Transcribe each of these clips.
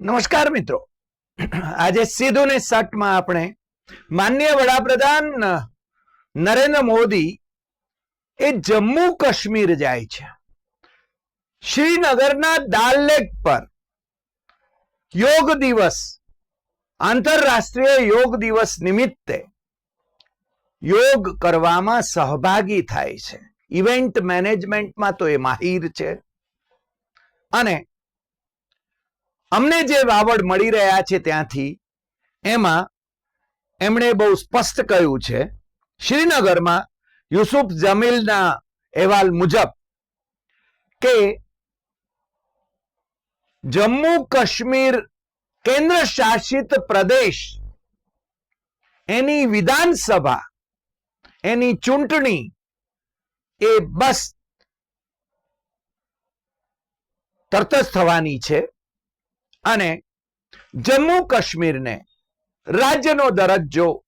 નમસ્કાર મિત્રો. આજે સીધું ને સટમાં આપણે માન્ય વડાપ્રધાન નરેન્દ્ર મોદી એ જમ્મુ કાશ્મીર જાય છે. શ્રીનગરના દાલ લેક પર યોગ દિવસ, આંતરરાષ્ટ્રીય યોગ દિવસ નિમિત્તે યોગ કરવામાં સહભાગી થાય છે. ઇવેન્ટ મેનેજમેન્ટમાં તો એ માહિર છે. અને અમને જે વાવડ મળી રહ્યા છે ત્યાંથી, એમાં એમણે બહુ સ્પષ્ટ કહ્યું છે, શ્રીનગરમાં યુસુફ જમીલના અહેવાલ મુજબ કે જમ્મુ કાશ્મીર કેન્દ્ર શાસિત પ્રદેશ, એની વિધાનસભા, એની ચૂંટણી એ બસ તરત જ થવાની છે. અને જમ્મુ કાશ્મીરને રાજ્યનો દરજ્જો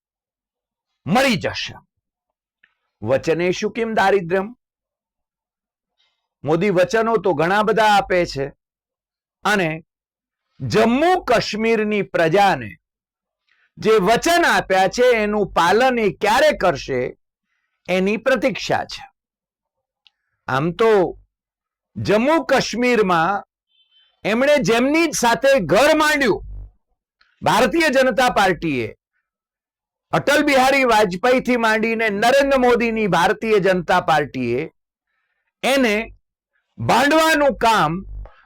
મળી જશે. વચને શું કેમ દારિદ્ર્યમ? મોદી વચનો તો ઘણા બધા આપે છે. અને જમ્મુ કાશ્મીરની પ્રજાને જે વચન આપ્યા છે, એનું પાલન એ ક્યારે કરશે, એની પ્રતીક્ષા છે. આમ તો જમ્મુ કાશ્મીરમાં એમણે જેમની સાથે ઘર માંડ્યું, ભારતીય જનતા પાર્ટીએ અટલ બિહારી વાજપેયીથી માંડીને નરેન્દ્ર મોદીની ભારતીય જનતા પાર્ટીએ એને ભાંડવાનું કામ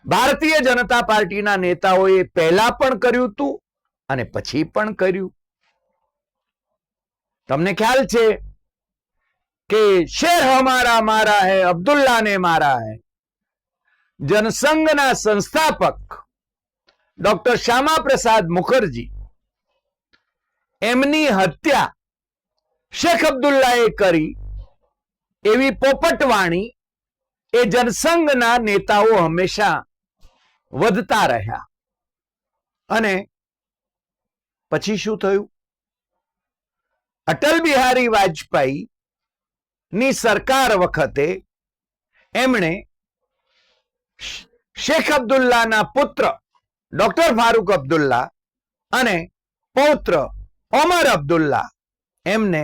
ભારતીય જનતા પાર્ટીના નેતાઓએ પહેલા પણ કર્યું હતું અને પછી પણ કર્યું. તમને ખ્યાલ છે કે શેર હમારા મારા હૈ અબ્દુલ્લા ને મારા હૈ જનસંઘના સંસ્થાપક ડોક્ટર શ્યામા પ્રસાદ મુખર્જી, એમની હત્યા શેખ અબ્દુલ્લાએ કરી એવી પોપટવાણી એ જનસંઘના નેતાઓ હંમેશા વધતા રહ્યા. અને પછી શું થયું? અટલ બિહારી વાજપેયી ની સરકાર વખતે એમણે શેખ અબ્દુલ્લાના પુત્ર ડોક્ટર ફારૂક અબ્દુલ્લા અને પૌત્ર ઓમર અબ્દુલ્લા એમને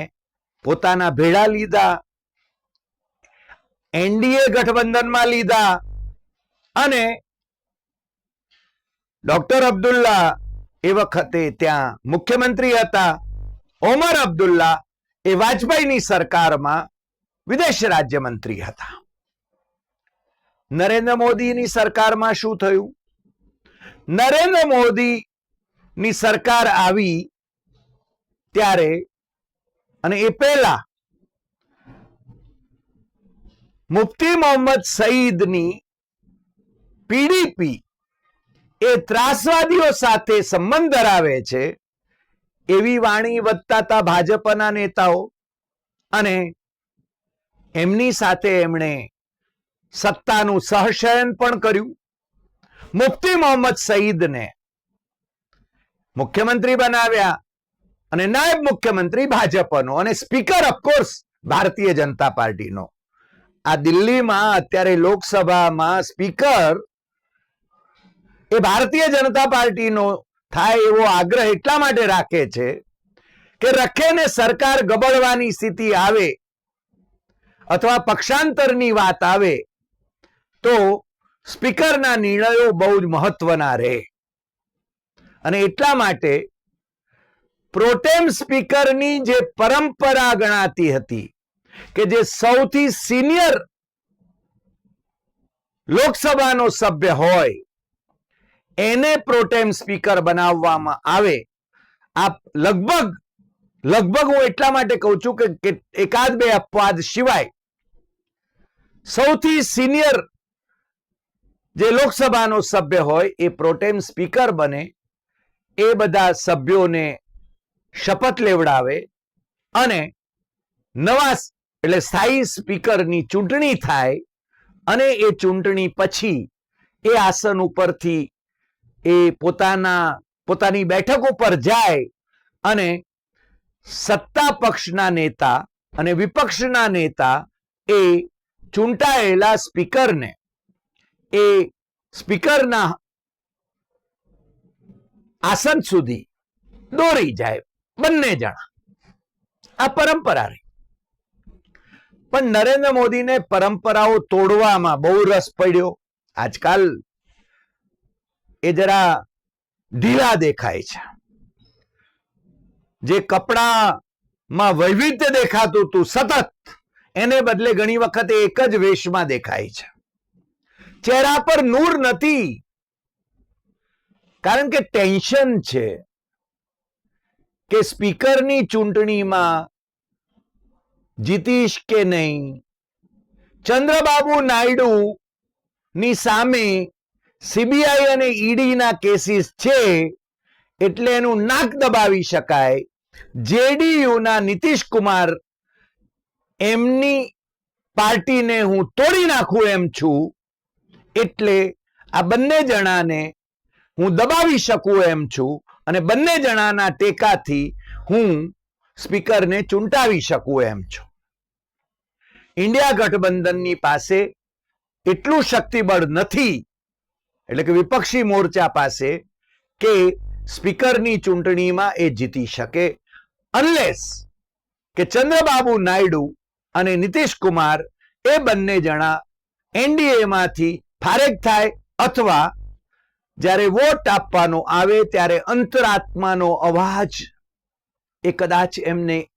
પોતાના ભેળા લીધા, એનડીએ ગઠબંધનમાં લીધા અને ડોક્ટર અબ્દુલ્લા એ વખતે ત્યાં મુખ્યમંત્રી હતા. ઓમર અબ્દુલ્લા એ વાજપેયીની સરકારમાં વિદેશ રાજ્યમંત્રી હતા. નરેન્દ્ર મોદીની સરકારમાં શું થયું? નરેન્દ્ર મોદીની સરકાર આવી ત્યારે અને એ પહેલા મુફ્તી મોહમ્મદ સઈદની પીડીપી એ ત્રાસવાદીઓ સાથે સંબંધ ધરાવે છે એવી વાણી વધતા ભાજપના નેતાઓ અને એમની સાથે એમણે સત્તાનું સહશયન પણ કર્યું. મુફ્તી મોહમ્મદ સઈદને મુખ્યમંત્રી બનાવ્યા અને નાયબ મુખ્યમંત્રી ભાજપનો અને સ્પીકર ઓફકોર્સ ભારતીય જનતા પાર્ટીનો. આ દિલ્હીમાં અત્યારે લોકસભામાં સ્પીકર એ ભારતીય જનતા પાર્ટીનો થાય એવો આગ્રહ એટલા માટે રાખે છે કે રખે ને સરકાર ગબડવાની સ્થિતિ આવે અથવા પક્ષાંતરની વાત આવે તો સ્પીકરના નિર્ણયો બહુ જ મહત્વના રહે. અને એટલા માટે પ્રોટેમ સ્પીકરની જે પરંપરા ગણાતી હતી કે જે સૌથી સિનિયર લોકસભાનો સભ્ય હોય, એને પ્રોટેમ સ્પીકર બનાવવામાં આવે. આ લગભગ લગભગ હું એટલા માટે કહું છું કે એકાદ બે અપવાદ સિવાય સૌથી સિનિયર જે લોકસભાનો સભ્ય હોય એ પ્રોટેમ સ્પીકર બને, એ બધા સભ્યોને શપથ લેવડાવે અને નવા એટલે સ્થાયી સ્પીકરની ચૂંટણી થાય અને એ ચૂંટણી પછી એ આસન ઉપરથી એ પોતાના, પોતાની બેઠક ઉપર જાય અને સત્તા પક્ષના નેતા અને વિપક્ષના નેતા એ ચૂંટાયેલા સ્પીકરને એ સ્પીકરના આસન સુધી દોરી જાય બંને જણા. આ પરંપરા રહી. પણ નરેન્દ્ર મોદીને પરંપરાઓ તોડવામાં બહુ રસ પડ્યો. આજકાલ એ જરા ઢીલા દેખાય છે. જે કપડામાં વૈવિધ્ય દેખાતું હતું સતત, એને બદલે ઘણી વખત એક જ વેશમાં દેખાય છે. ચહેરા પર નૂર નથી. કારણ કે ટેન્શન છે કે સ્પીકરની ચૂંટણીમાં જીતીશ કે નહીં? ચંદ્રબાબુ નાયડુ ની સામે સીબીઆઈ અને ઈડીના કેસીસ છે એટલે એનું નાક દબાવી શકાય. જેડીયુના નીતિશ કુમાર એમની પાર્ટીને હું તોડી નાખું એમ છું. એટલે આ બંને જણાને હું દબાવી શકું એમ છું અને બંને જણાના ટેકાથી હું સ્પીકરને ચૂંટાવી શકું એમ છું. ઇન્ડિયા ગઠબંધનની પાસે એટલું શક્તિબળ નથી, એટલે કે વિપક્ષી મોરચા પાસે, કે સ્પીકરની ચૂંટણીમાં એ જીતી શકે. અનલેસ કે ચંદ્રબાબુ નાયડુ અને નીતિશ કુમાર એ બંને જણા એનડીએ માંથી ફારેક થાય અથવા જ્યારે વોટ આપવાનો આવે ત્યારે અંતરાત્માનો અવાજ એ કદાચ એમને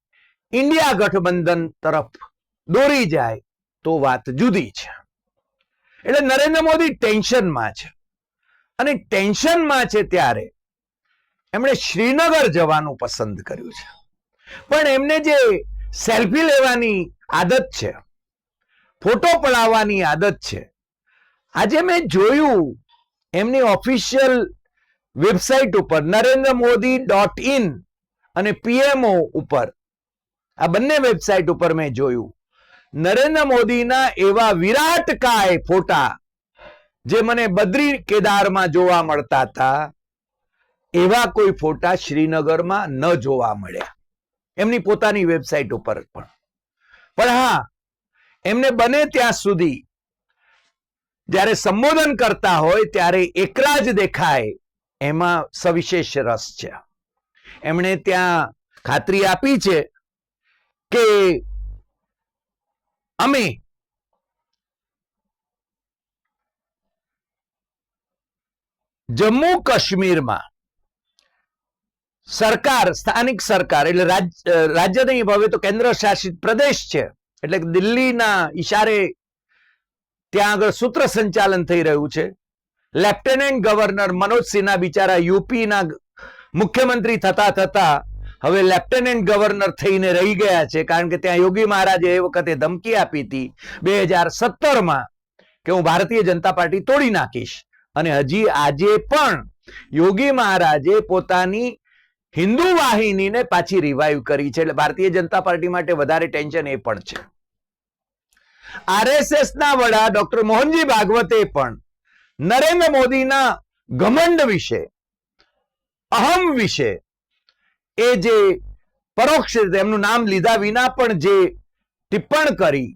ઇન્ડિયા ગઠબંધન તરફ દોરી જાય તો વાત જુદી છે. એટલે નરેન્દ્ર મોદી ટેન્શનમાં છે. અને ટેન્શનમાં છે ત્યારે એમણે શ્રીનગર જવાનું પસંદ કર્યું છે. પણ એમને જે સેલ્ફી લેવાની આદત છે, ફોટો પડાવવાની આદત છે આજે મેં જોયું એમની ઓફિશિયલ વેબસાઇટ ઉપર નરેન્દ્ર મોદી ડોટ ઇન અને પીએમઓ ઉપર. આ બંને વેબસાઇટ ઉપર મેં જોયું. નરેન્દ્ર મોદીના એવા વિરાટ કાય ફોટા જે મને બદ્રી કેદારમાં જોવા મળતા હતા, એવા કોઈ ફોટા શ્રીનગરમાં ન જોવા મળ્યા. એમની પોતાની વેબસાઇટ ઉપર પણ. પણ હા, એમને બને ત્યાં સુધી જ્યારે સંબોધન કરતા હોય ત્યારે એકલા જ દેખાય, એમાં સવિશેષ રસ છે. એમણે ત્યાં ખાતરી આપી છે કે અમે જમ્મુ કાશ્મીરમાં સરકાર, સ્થાનિક સરકાર, એટલે રાજ- રાજ્ય નહીં, હવે તો કેન્દ્ર શાસિત પ્રદેશ છે. એટલે દિલ્હીના ઈશારે ત્યાં આગળ સૂત્ર સંચાલન થઈ રહ્યું છે. લેફ્ટનન્ટ ગવર્નર મનોજ સિન્હા બિચારા યુપીના મુખ્યમંત્રી થતા થતા હવે લેફ્ટનન્ટ ગવર્નર થઈને રહી ગયા છે. કારણ કે ત્યાં યોગી મહારાજે એ વખતે ધમકી આપી હતી બે હજાર સત્તરમાં કે હું ભારતીય જનતા પાર્ટી તોડી નાખીશ. અને હજી આજે પણ યોગી મહારાજે પોતાની હિન્દુ વાહિનીને પાછી રિવાઈવ કરી છે. એટલે ભારતીય જનતા પાર્ટી માટે વધારે ટેન્શન એ પણ છે. આરએસએસ ના વડા ડોક્ટર મોહનજી ભાગવતે પણ નરેન્દ્ર મોદીના ઘમંડ વિશે, અહમ વિશે, એ જે પરોક્ષ એમનું નામ લીધા વિના પણ જે ટિપ્પણ કરી,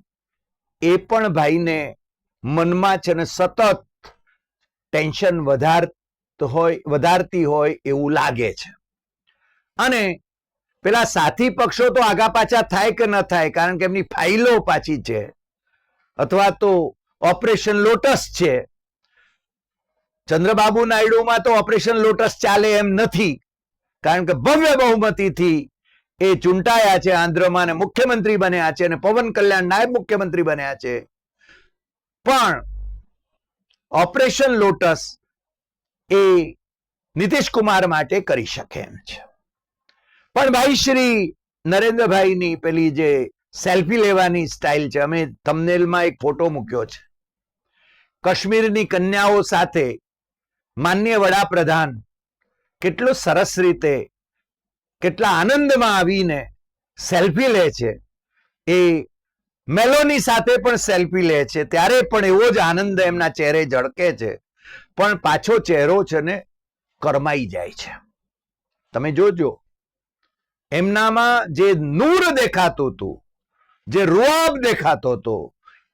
એ પણ ભાઈને મનમાં છે ને સતત ટેન્શન વધારત હોય, વધારતી હોય એવું લાગે છે. અને પેલા સાથી પક્ષો તો આગા પાછા થાય કે ન થાય, કારણ કે એમની ફાઇલો પાછી છે. અથવા તો ઓપરેશન લોટસ છે. ચંદ્રબાબુ નાયડુમાં તો ઓપરેશન લોટસ ચાલે એમ નથી. કારણ કે ભવ્ય બહુમતીથી એ ચૂંટાયા છે આંધ્રમાં ને મુખ્યમંત્રી બન્યા છે અને પવન કલ્યાણ નાયબ મુખ્યમંત્રી બન્યા છે. પણ ઓપરેશન લોટસ એ નીતિશ કુમાર માટે કરી શકે એમ છે. પણ ભાઈ શ્રી નરેન્દ્રભાઈની પેલી જે સેલ્ફી લેવાની સ્ટાઇલ છે. અમે થંબનેલમાં એક ફોટો મૂક્યો છે. કાશ્મીરની કન્યાઓ સાથે માન્ય વડાપ્રધાન કેટલો સરસ રીતે, કેટલા આનંદમાં આવીને સેલ્ફી લે છે. એ મેલોની સાથે પણ સેલ્ફી લે છે. ત્યારે પણ એવો જ આનંદ એમના ચહેરે ઝળકે છે. પણ પાછો ચહેરો છે ને કરમાઈ જાય છે. તમે જોજો. એમનામાં જે નૂર દેખાતું હતું જે રૂઆબ દેખાતો હતો,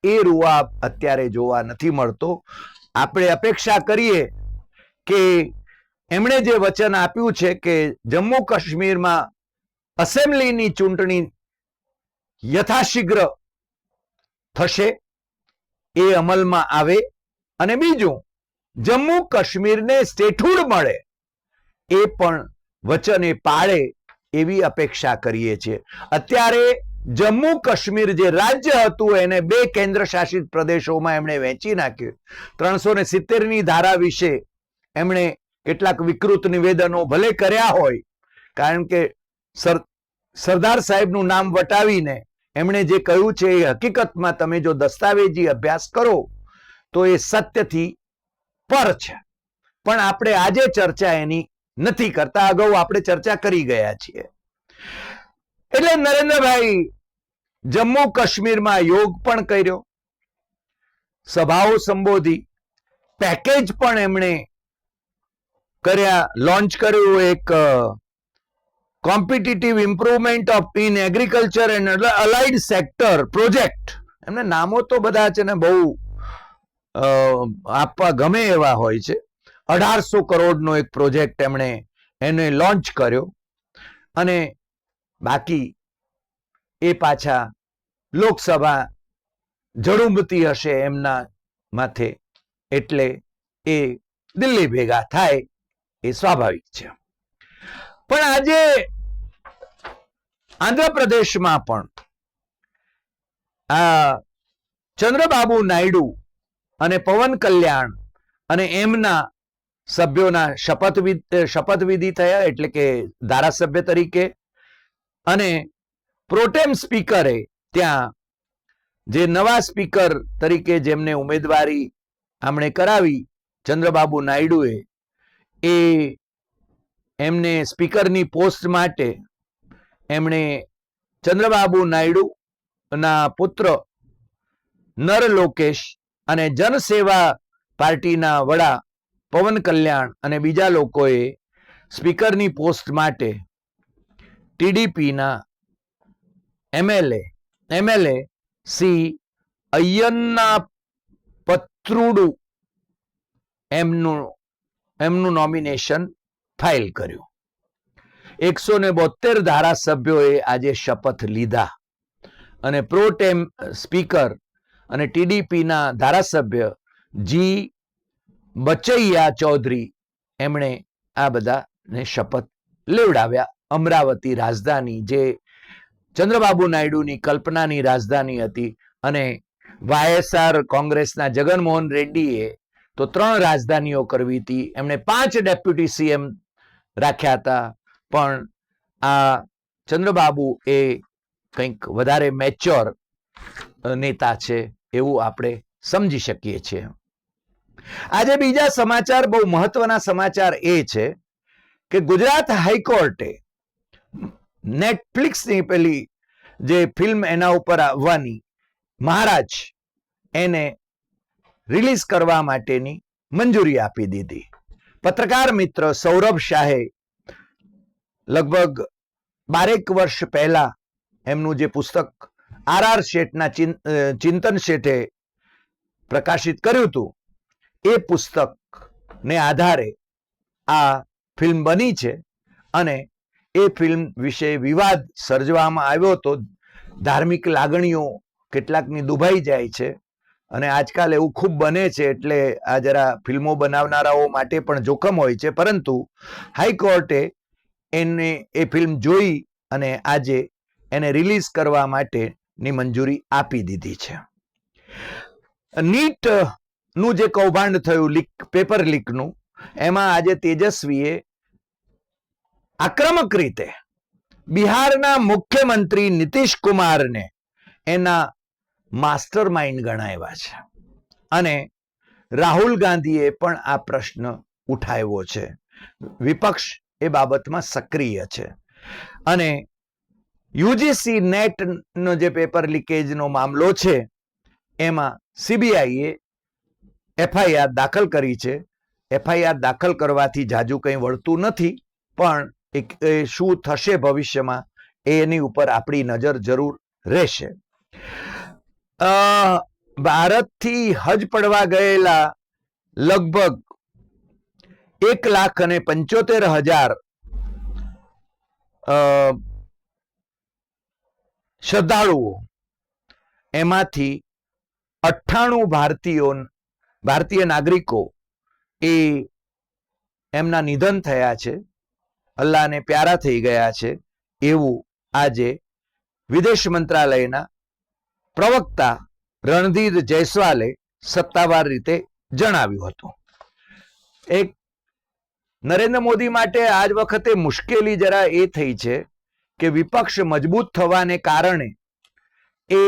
એ રૂઆબ અત્યારે જોવા નથી મળતો. આપણે અપેક્ષા કરીએ કે એમણે જે વચન આપ્યું છે કે જમ્મુ કાશ્મીરમાં અસેમ્બલીની ચૂંટણી યથાશીઘ્ર થશે, એ અમલમાં આવે અને બીજું, જમ્મુ કાશ્મીરને સ્ટેટહુડ મળે, એ પણ વચન પાળે એવી અપેક્ષા કરીએ છીએ. અત્યારે જમ્મુ કાશ્મીર જે રાજ્ય હતું એને બે કેન્દ્ર શાસિત પ્રદેશોમાં એમણે વહેંચી નાખ્યું. ત્રણસો ને સિત્તેરની ધારા વિશે એમણે કેટલાક વિકૃત નિવેદનો ભલે કર્યા હોય, કારણ કે સરદાર સાહેબનું નામ વટાવીને એમણે જે કહ્યું છે એ હકીકતમાં તમે જો દસ્તાવેજી અભ્યાસ કરો, તો એ સત્યથી પર છે. પણ આપણે આજે ચર્ચા એની નથી કરતા, અગાઉ આપણે ચર્ચા કરી ગયા છીએ. એટલે નરેન્દ્રભાઈ જમ્મુ કાશ્મીરમાં યોગ પણ કર્યો. સભાઓ સંબોધી. પેકેજ પણ એમણે કર્યા. લોન્ચ કર્યું એક competitive improvement of in agriculture and allied sector project એમને નામો તો બધા છે ને બહુ આપવા ગમે એવા હોય છે. અઢારસો કરોડનો એક પ્રોજેક્ટ એમણે, એને લોન્ચ કર્યો. અને બાકી એ પાછા લોકસભા જડુંબતી હશે એમના માથે. એટલે એ દિલ્હી ભેગા થાય એ સ્વાભાવિક છે. પણ આજે આંધ્રપ્રદેશમાં પણ આ ચંદ્રબાબુ નાયડુ અને પવન કલ્યાણ અને એમના સભ્યોના શપથવિધિ શપથવિધિ થયા એટલે કે ધારાસભ્ય તરીકે અને પ્રોટેમ સ્પીકરે ત્યાં જે નવા સ્પીકર તરીકે જેમને ઉમેદવારી આમણે કરાવી ચંદ્રબાબુ નાયડુએ, એ એમને સ્પીકરની પોસ્ટ માટે એમણે ચંદ્રબાબુ નાયડુના પુત્ર નર લોકેશ અને જનસેવા પાર્ટીના વડા પવન કલ્યાણ અને બીજા લોકોએ સ્પીકરની પોસ્ટ માટે ટીડીપીના MLA MLA C Ayyanna Patrudu એમનું એમનું નોમિનેશન ફાઇલ કર્યું. એકસો ને બોતેર ધારાસભ્યોએ આજે શપથ લીધા. અને પ્રોટેમ સ્પીકર અને ટીડીપીના ધારાસભ્ય જી બચૈયા ચૌધરી એમણે આ બધાને શપથ લેવડાવ્યા. અમરાવતી રાજધાની જે ચંદ્રબાબુ નાયડુની કલ્પનાની રાજધાની હતી અને વાયએસઆર કોંગ્રેસના જગનમોહન રેડ્ડીએ તો ત્રણ રાજધાનીઓ કરવી હતી. એમણે પાંચ ડેપ્યુટી સીએમ રાખ્યા હતા. પણ આ ચંદ્રબાબુ એ કંઈક વધારે મેચ્યોર નેતા છે એવું આપણે સમજી શકીએ છીએ. આજે બીજા સમાચાર બહુ મહત્વના સમાચાર એ છે કે ગુજરાત હાઈકોર્ટે નેટફ્લિક્સની પેલી જે ફિલ્મ એના ઉપર આવવાની, મહારાજ એને રિલીઝ કરવા માટેની મંજૂરી આપી દીધી. પત્રકાર મિત્ર સૌરભ શાહે લગભગ બારેક વર્ષ પહેલા એમનું જે પુસ્તક આર આર શેઠના ચિંતન શેઠે પ્રકાશિત કર્યું હતું, એ પુસ્તકને આધારે આ ફિલ્મ બની છે અને એ ફિલ્મ વિશે વિવાદ સર્જવામાં આવ્યો તો ધાર્મિક લાગણીઓ કેટલાકની દુભાઈ જાય છે. અને આજકાલ એવું ખૂબ બને છે એટલે આ જરા ફિલ્મો બનાવનારાઓ માટે પણ જોખમ હોય છે. પરંતુ હાઈકોર્ટે એને એ ફિલ્મ જોઈ અને આજે એને રિલીઝ કરવા માટેની મંજૂરી આપી દીધી છે. નીટનું જે કૌભાંડ થયું લીક, પેપર લીકનું, એમાં આજે તેજસ્વીએ આક્રમક રીતે બિહારના મુખ્યમંત્રી નીતિશ કુમારને એના માસ્ટર માઇન્ડ ગણાવ્યા છે. અને રાહુલ ગાંધીએ પણ આ પ્રશ્ન ઉઠાવ્યો છે. વિપક્ષ એ બાબતમાં સક્રિય છે. અને યુજીસી નેટ નો જે પેપર લીકેજનો મામલો છે, એમાં સીબીઆઈએ એફઆઈઆર દાખલ કરી છે. એફઆઈઆર દાખલ કરવાથી જાજુ કંઈ વળતું નથી, પણ એ શું થશે ભવિષ્યમાં એની ઉપર આપણી નજર જરૂર રહેશે. ભારતથી હજ પડવા ગયેલા લગભગ એક લાખ અને પંચોતેર હજાર શ્રદ્ધાળુઓ. એમાંથી અઠ્ઠાણું ભારતીયો, ભારતીય નાગરિકો એ એમના નિધન થયા છે. અલ્લાહને પ્યારા થઈ ગયા છે એવું આજે વિદેશ મંત્રાલયના પ્રવક્તા રણધીર જયસ્વાલે સત્તાવાર રીતે જણાવ્યું હતું. એક નરેન્દ્ર મોદી માટે આજ વખતે મુશ્કેલી જરા એ થઈ છે કે વિપક્ષ મજબૂત થવાને કારણે એ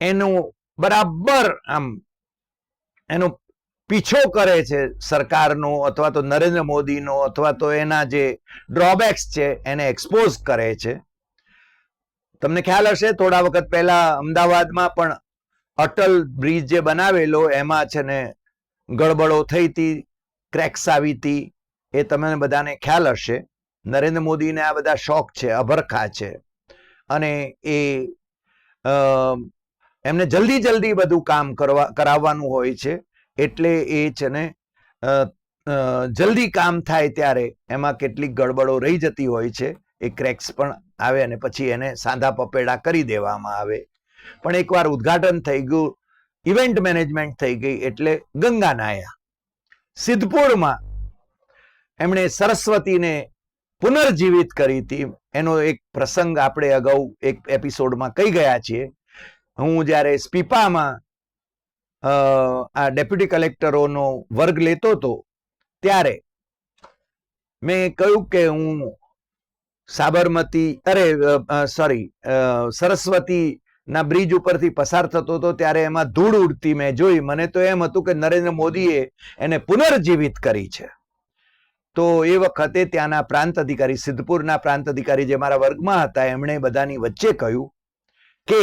એનું બરાબર આમ એનો પીછો કરે છે સરકારનો અથવા તો નરેન્દ્ર મોદીનો અથવા તો એના જે ડ્રોબેક્સ છે એને એક્સપોઝ કરે છે. તમને ખ્યાલ હશે, થોડા વખત પહેલા અમદાવાદમાં પણ અટલ બ્રિજ જે બનાવેલો, એમાં છે ને ગડબડો થઈ હતી ક્રેક્સ આવી હતી, એ તમને બધાને ખ્યાલ હશે. નરેન્દ્ર મોદીને આ બધા શોખ છે, અભરખા છે. અને એ એમને જલ્દી જલ્દી બધું કામ કરવા, કરાવવાનું હોય છે. એટલે એ છે ને જલ્દી કામ થાય ત્યારે એમાં કેટલીક ગડબડો રહી જતી હોય છે, એ ક્રેક્સ પણ આવે અને પછી એને સાંધા પપેડા કરી દેવામાં આવે. પણ એકવાર ઉદ્ઘાટન થઈ ગયું, ઇવેન્ટ મેનેજમેન્ટ થઈ ગઈ એટલે ગંગા નાયા. સિદ્ધપુરમાં એમણે સરસ્વતીને પુનર્જીવિત કરી હતી. એનો એક પ્રસંગ આપણે અગાઉ એક એપિસોડમાં કહી ગયા છીએ. હું જ્યારે સ્પીપામાં આ ડેપ્યુટી કલેક્ટરોનો વર્ગ લેતો હતો ત્યારે મેં કહ્યું કે હું સાબરમતી, અરે સોરી સરસ્વતી ના બ્રિજ ઉપરથી પસાર થતો હતો ત્યારે એમાં ધૂળ ઉડતી મેં જોઈ. મને તો એમ હતું કે નરેન્દ્ર મોદીએ એને પુનર્જીવિત કરી છે. તો એ વખતે ત્યાંના પ્રાંત અધિકારી, સિદ્ધપુરના પ્રાંત અધિકારી જે મારા વર્ગમાં હતા, એમણે બધાની વચ્ચે કહ્યું કે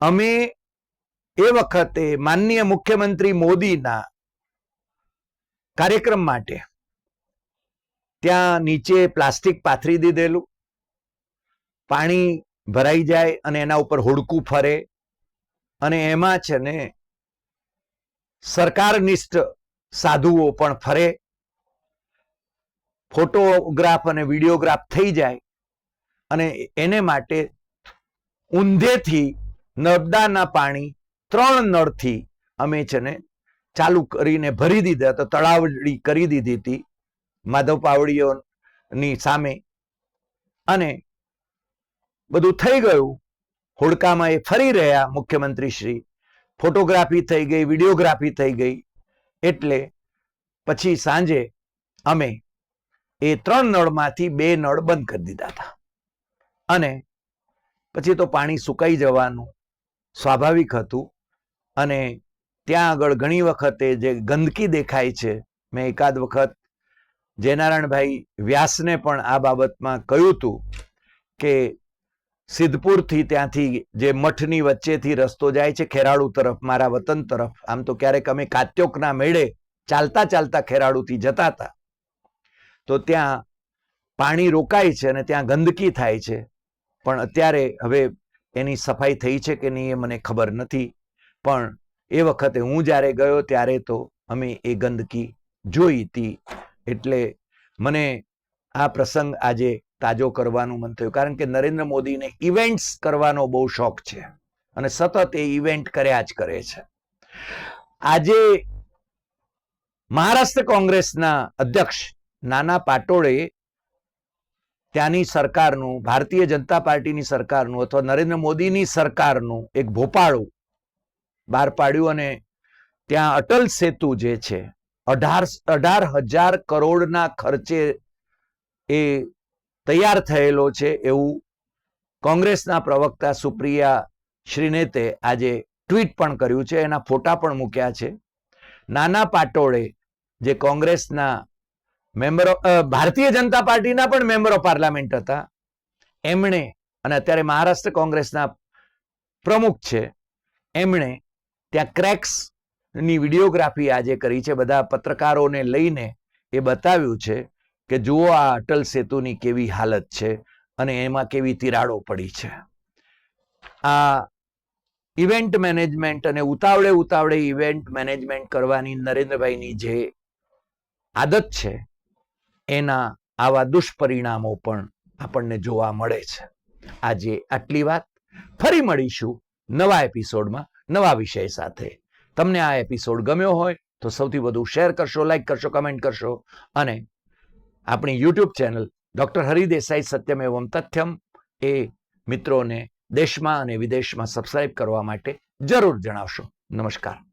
અમે એ વખતે માનનીય મુખ્યમંત્રી મોદીના કાર્યક્રમ માટે ત્યાં નીચે પ્લાસ્ટિક પાથરી દીધેલું, પાણી ભરાઈ જાય અને એના ઉપર હોડકું ફરે અને એમાં છે ને સરકારનિષ્ઠ સાધુઓ પણ ફરે, ફોટોગ્રાફ અને વિડીયોગ્રાફ થઈ જાય અને એને માટે ઊંધેથી નર્મદાના પાણી ત્રણ નળથી અમે છે ને ચાલુ કરીને ભરી દીધા તો તળાવડી કરી દીધી હતી માધવ પાવડીઓની સામે. અને બધું થઈ ગયું. હોડકામાં એ ફરી રહ્યા મુખ્યમંત્રી શ્રી. ફોટોગ્રાફી થઈ ગઈ, વિડીયોગ્રાફી થઈ ગઈ. એટલે પછી સાંજે અમે એ ત્રણ નળમાંથી બે નળ બંધ કરી દીધા હતા. અને પછી તો પાણી સુકાઈ જવાનું સ્વાભાવિક હતું. અને ત્યાં આગળ ઘણી વખતે જે ગંદકી દેખાય છે, મેં એકાદ વખત જયનારાયણભાઈ વ્યાસને પણ આ બાબતમાં કહ્યું હતું કે સિદ્ધપુરથી ત્યાંથી જે મઠની વચ્ચેથી રસ્તો જાય છે, ખેરાળુ તરફ, મારા વતન તરફ, આમ તો ક્યારેક અમે કાત્યોકના મેળે ચાલતા ચાલતા ખેરાળુથી જતા હતા. તો ત્યાં પાણી રોકાય છે અને ત્યાં ગંદકી થાય છે. પણ અત્યારે હવે એની સફાઈ થઈ છે કે નહીં એ મને ખબર નથી. પણ એ વખતે હું જ્યારે ગયો ત્યારે તો અમે એ ગંદકી જોઈ હતી. એટલે મને આ પ્રસંગ આજે તાજો કરવાનું મન થયું. કારણ કે નરેન્દ્ર મોદીને ઇવેન્ટ્સ કરવાનો બહુ શોખ છે અને સતત એ ઇવેન્ટ કર્યા જ કરે છે. આજે મહારાષ્ટ્ર કોંગ્રેસના અધ્યક્ષ નાના પાટોળે ત્યાંની સરકારનું, ભારતીય જનતા પાર્ટીની સરકારનું અથવા નરેન્દ્ર મોદીની સરકારનું એક ભોપાળું બહાર પાડ્યું અને ત્યાં અટલ સેતુ જે છે, અઢાર અઢાર હજાર કરોડના ખર્ચે એ તૈયાર થયેલો છે એવું કોંગ્રેસના પ્રવક્તા સુપ્રિયા શ્રીનેતે આજે ટ્વીટ પણ કર્યું છે, એના ફોટા પણ મૂક્યા છે. નાના પાટોળે જે કોંગ્રેસના મેમ્બર ભારતીય જનતા પાર્ટીના પણ મેમ્બર ઓફ પાર્લામેન્ટ હતા, એમણે, અને અત્યારે મહારાષ્ટ્ર કોંગ્રેસના પ્રમુખ છે, એમણે ત્યાં ક્રેક્સની વિડીયોગ્રાફી આજે કરી છે. બધા પત્રકારોને લઈને એ બતાવ્યું છે કે જુઓ આ અટલ સેતુની કેવી હાલત છે અને એમાં કેવી તિરાડો પડી છે. આ ઇવેન્ટ મેનેજમેન્ટ અને ઉતાવળે ઉતાવળે ઇવેન્ટ મેનેજમેન્ટ કરવાની નરેન્દ્રભાઈની જે આદત છે, એના આવા દુષ્પરિણામો પણ આપણને જોવા મળે છે. આજે આટલી વાત. ફરી મળીશું. નવા એપિસોડમાં નવા વિષય સાથે. તમને આ એપિસોડ ગમ્યો હોય તો સૌથી વધુ શેર કરશો, લાઈક કરશો, કમેન્ટ કરશો અને આપણી YouTube channel doctor Haridesai Satyam Evam Tathyam એ મિત્રોને દેશમાં અને વિદેશમાં સબસ્ક્રાઇબ કરવા માટે જરૂર જણાવશો. નમસ્કાર.